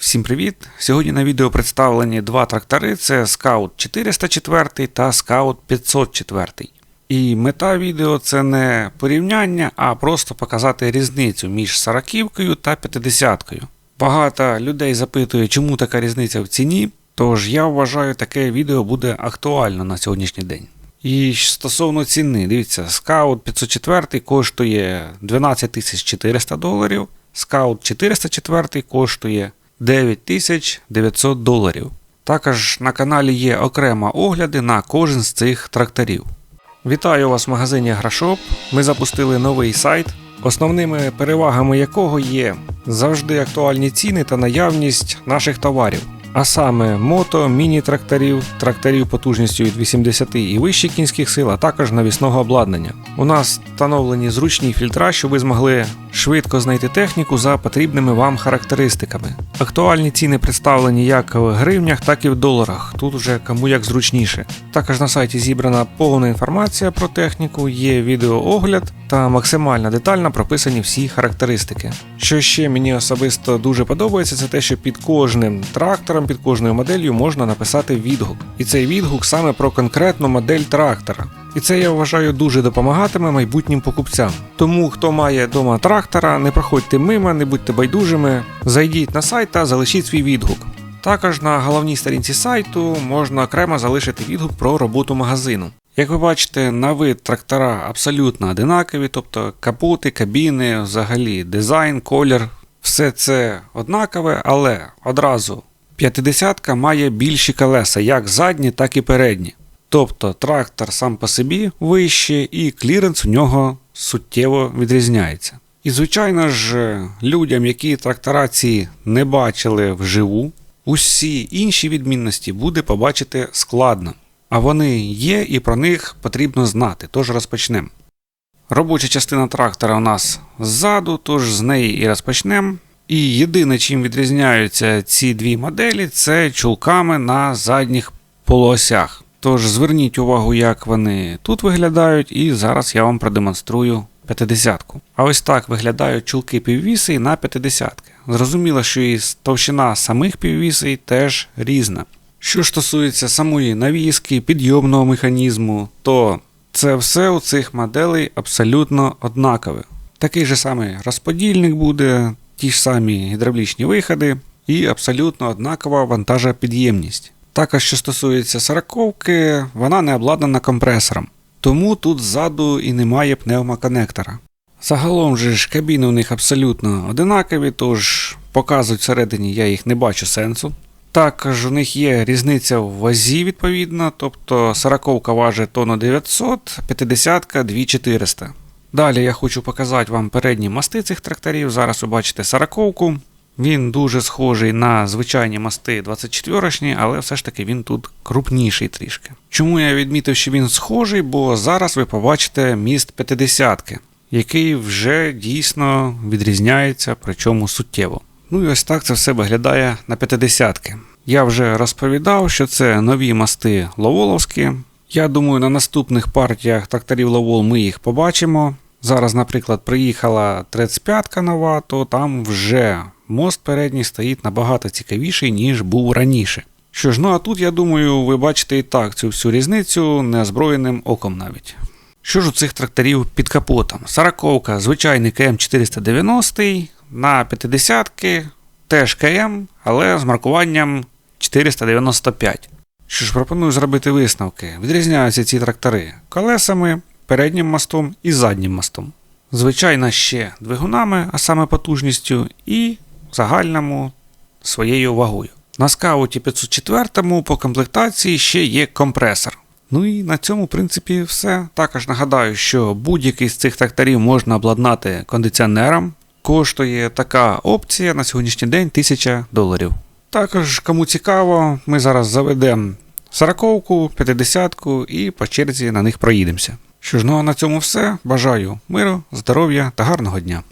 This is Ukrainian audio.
Всім привіт! Сьогодні на відео представлені два трактори: це Scout 404 та Scout 504. І мета відео це не порівняння, а просто показати різницю між 40 та 50. Багато людей запитує, чому така різниця в ціні. Тож я вважаю, таке відео буде актуально на сьогоднішній день. І стосовно ціни, дивіться, Scout 504 коштує 12 400 доларів, Scout 404 коштує 9900 доларів. Також на каналі є окремо огляди на кожен з цих тракторів. Вітаю вас в магазині Грашоп. Ми запустили новий сайт, основними перевагами якого є завжди актуальні ціни та наявність наших товарів. А саме мото, міні-тракторів, тракторів потужністю від 80 і вище кінських сил, а також навісного обладнання. У нас встановлені зручні фільтра, щоб ви змогли швидко знайти техніку за потрібними вам характеристиками. Актуальні ціни представлені як в гривнях, так і в доларах. Тут уже кому як зручніше. Також на сайті зібрана повна інформація про техніку, є відеоогляд та максимально детально прописані всі характеристики. Що ще мені особисто дуже подобається, це те, що під кожним трактором, під кожною моделлю можна написати відгук. І цей відгук саме про конкретну модель трактора. І це я вважаю дуже допомагатиме майбутнім покупцям. Тому хто має вдома трактора, не проходьте мимо, не будьте байдужими, зайдіть на сайт та залишіть свій відгук. Також на головній сторінці сайту можна окремо залишити відгук про роботу магазину. Як ви бачите, на вид трактора абсолютно одинакові, тобто капоти, кабіни, взагалі дизайн, колір, все це однакове, але одразу 50 має більші колеса, як задні, так і передні. Тобто трактор сам по собі вище і кліренс у нього суттєво відрізняється. І, звичайно ж, людям, які трактора ці не бачили вживу, усі інші відмінності буде побачити складно. А вони є і про них потрібно знати, тож розпочнемо. Робоча частина трактора у нас ззаду, тож з неї і розпочнемо. І єдине, чим відрізняються ці дві моделі, це чулками на задніх полуосях. Тож зверніть увагу, як вони тут виглядають, і зараз я вам продемонструю 50-ку. А ось так виглядають чулки піввіси на 50-ки. Зрозуміло, що і товщина самих піввісей теж різна. Що стосується самої навіски, підйомного механізму, то це все у цих моделей абсолютно однакове. Такий же самий розподільник буде, ті ж самі гідравлічні виходи і абсолютно однакова вантажопідємність. Також, що стосується сороковки, вона не обладнана компресором, тому тут ззаду і немає пневмоконектора. Загалом же ж кабіни у них абсолютно одинакові, тож показують всередині я їх не бачу сенсу. Також у них є різниця в вазі, відповідно, тобто 40 важить тонну 900, 50 2400. Далі я хочу показати вам передні мости цих тракторів. Зараз ви бачите 40-ку. Він дуже схожий на звичайні мости 24-шні, але все ж таки він тут крупніший трішки. Чому я відмітив, що він схожий? Бо зараз ви побачите міст 50-ки, який вже дійсно відрізняється, причому суттєво. Ну і ось так це все виглядає на 50-ки. Я вже розповідав, що це нові мости Ловоловські. Я думаю, на наступних партіях тракторів Ловол ми їх побачимо. Зараз, наприклад, приїхала 35-ка нова, то там вже мост передній стоїть набагато цікавіший, ніж був раніше. Що ж, ну а тут, я думаю, ви бачите і так цю всю різницю неозброєним оком навіть. Що ж у цих тракторів під капотом? Сороковка, звичайний КМ 490 на 50-ки, теж КМ, але з маркуванням 495. Що ж, пропоную зробити висновки. Відрізняються ці трактори колесами, переднім мостом і заднім мостом. Звичайно, ще двигунами, а саме потужністю, і загальному своєю вагою. На скауті 504 по комплектації ще є компресор. Ну і на цьому, в принципі, все. Також нагадаю, що будь-який з цих тракторів можна обладнати кондиціонером. Коштує така опція на сьогоднішній день 1000 доларів. Також, кому цікаво, ми зараз заведемо 40-ку, 50-ку і по черзі на них проїдемося. Що ж, ну а на цьому все. Бажаю миру, здоров'я та гарного дня.